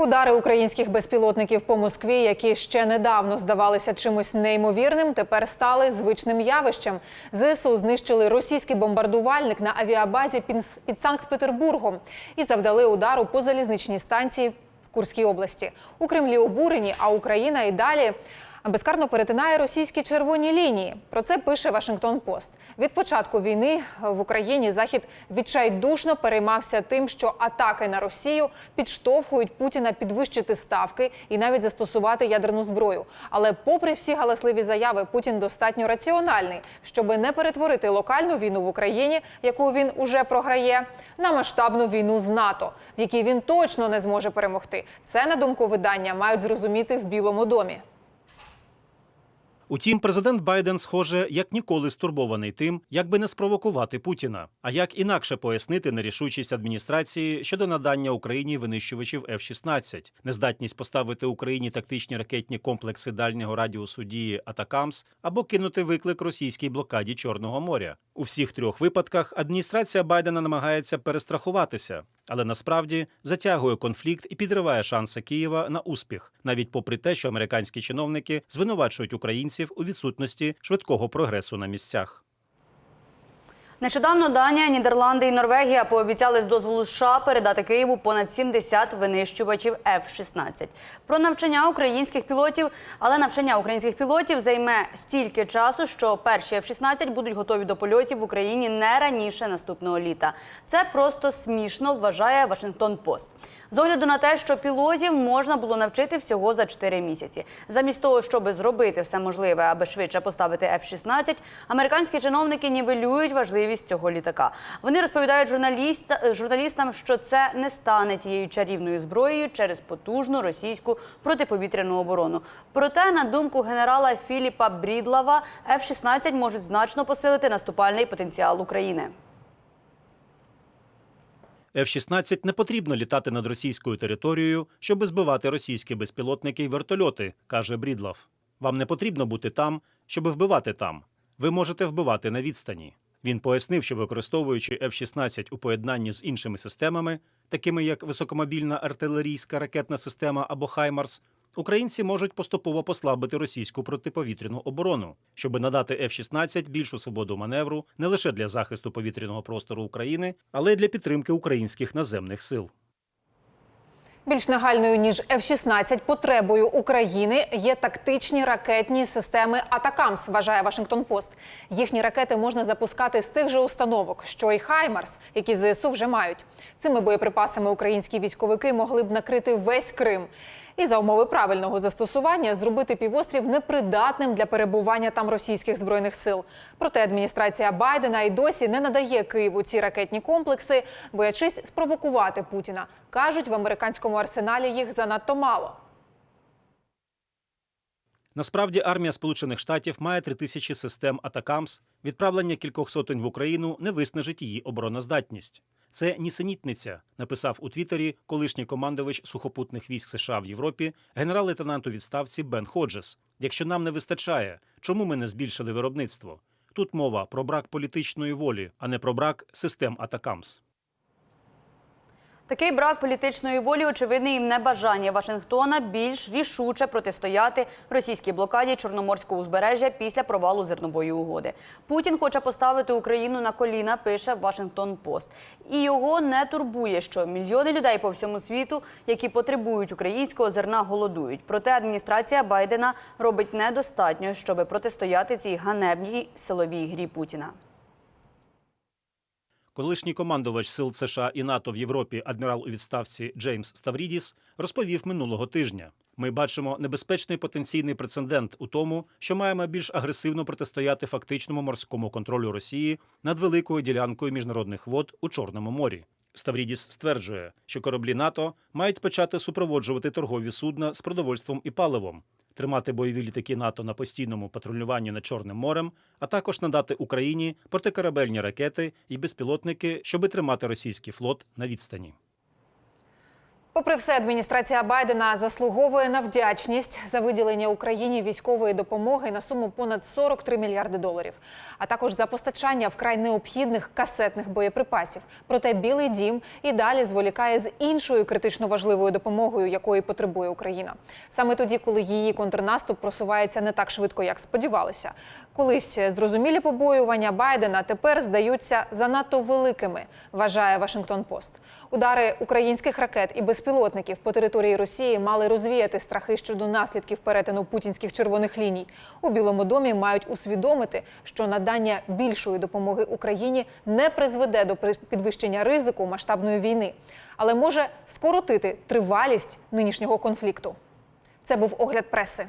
Удари українських безпілотників по Москві, які ще недавно здавалися чимось неймовірним, тепер стали звичним явищем. ЗСУ знищили російський бомбардувальник на авіабазі під- Санкт-Петербургом і завдали удару по залізничній станції в Курській області. У Кремлі обурені, а Україна і далі безкарно перетинає російські червоні лінії. Про це пише Вашингтон Пост. Від початку війни в Україні Захід відчайдушно переймався тим, що атаки на Росію підштовхують Путіна підвищити ставки і навіть застосувати ядерну зброю. Але, попри всі галасливі заяви, Путін достатньо раціональний, щоб не перетворити локальну війну в Україні, яку він уже програє, на масштабну війну з НАТО, в якій він точно не зможе перемогти. Це на думку видання мають зрозуміти в Білому домі. Утім, президент Байден, схоже, як ніколи стурбований тим, як би не спровокувати Путіна, а як інакше пояснити нерішучість адміністрації щодо надання Україні винищувачів F-16, нездатність поставити Україні тактичні ракетні комплекси дальнього радіусу дії Атакамс або кинути виклик російській блокаді Чорного моря. У всіх трьох випадках адміністрація Байдена намагається перестрахуватися, але насправді затягує конфлікт і підриває шанси Києва на успіх, навіть попри те, що американські чиновники звинувачують українців у відсутності швидкого прогресу на місцях. Нещодавно Данія, Нідерланди і Норвегія пообіцяли з дозволу США передати Києву понад 70 винищувачів F-16. Про навчання українських пілотів, але навчання українських пілотів займе стільки часу, що перші F-16 будуть готові до польотів в Україні не раніше наступного літа. Це просто смішно, вважає Вашингтон Пост. З огляду на те, що пілотів можна було навчити всього за 4 місяці. Замість того, щоб зробити все можливе, аби швидше поставити F-16, американські чиновники нівелюють важливість цього літака. Вони розповідають журналіст, журналістам, що це не стане тією чарівною зброєю через потужну російську протиповітряну оборону. Проте, на думку генерала Філіпа Брідлава, F-16 можуть значно посилити наступальний потенціал України. F-16 не потрібно літати над російською територією, щоб збивати російські безпілотники й вертольоти, каже Брідлов. Вам не потрібно бути там, щоб вбивати там. Ви можете вбивати на відстані. Він пояснив, що використовуючи F-16 у поєднанні з іншими системами, такими як високомобільна артилерійська ракетна система або Хаймарс, українці можуть поступово послабити російську протиповітряну оборону, щоб надати F-16 більшу свободу маневру не лише для захисту повітряного простору України, але й для підтримки українських наземних сил. Більш нагальною ніж F-16 потребою України є тактичні ракетні системи Атакамс, вважає Вашингтон Пост. Їхні ракети можна запускати з тих же установок, що й Хаймарс, які ЗСУ вже мають. Цими боєприпасами українські військовики могли б накрити весь Крим. І за умови правильного застосування зробити півострів непридатним для перебування там російських збройних сил. Проте адміністрація Байдена і досі не надає Києву ці ракетні комплекси, боячись спровокувати Путіна. кажуть, в американському арсеналі їх занадто мало. Насправді армія Сполучених Штатів має три тисячі систем Атакамс. Відправлення кількох сотень в Україну не виснажить її обороноздатність. Це нісенітниця, написав у Твіттері колишній командувач сухопутних військ США в Європі, генерал-лейтенант у відставці Бен Ходжес. Якщо нам не вистачає, чому ми не збільшили виробництво? Тут мова про брак політичної волі, а не про брак систем Атакамс. Такий брак політичної волі очевидний і небажання Вашингтона більш рішуче протистояти російській блокаді Чорноморського узбережжя після провалу зернової угоди. Путін хоче поставити Україну на коліна, пише Вашингтон Пост. І його не турбує, що мільйони людей по всьому світу, які потребують українського зерна, голодують. Проте адміністрація Байдена робить недостатньо, щоб протистояти цій ганебній силовій грі Путіна. Колишній командувач сил США і НАТО в Європі, адмірал у відставці Джеймс Ставрідіс, розповів минулого тижня. Ми бачимо небезпечний потенційний прецедент у тому, що маємо більш агресивно протистояти фактичному морському контролю Росії над великою ділянкою міжнародних вод у Чорному морі. Ставрідіс стверджує, що кораблі НАТО мають почати супроводжувати торгові судна з продовольством і паливом, тримати бойові літаки НАТО на постійному патрулюванні над Чорним морем, а також надати Україні протикорабельні ракети і безпілотники, щоби тримати російський флот на відстані. Попри все, адміністрація Байдена заслуговує на вдячність за виділення Україні військової допомоги на суму понад 43 мільярди доларів, а також за постачання вкрай необхідних касетних боєприпасів. Проте Білий Дім і далі зволікає з іншою критично важливою допомогою, якої потребує Україна. Саме тоді, коли її контрнаступ просувається не так швидко, як сподівалися. Колись зрозумілі побоювання Байдена тепер здаються занадто великими, вважає Вашингтон Пост. Удари українських ракет і безпілотників по території Росії мали розвіяти страхи щодо наслідків перетину путінських червоних ліній. У Білому домі мають усвідомити, що надання більшої допомоги Україні не призведе до підвищення ризику масштабної війни, але може скоротити тривалість нинішнього конфлікту. Це був огляд преси.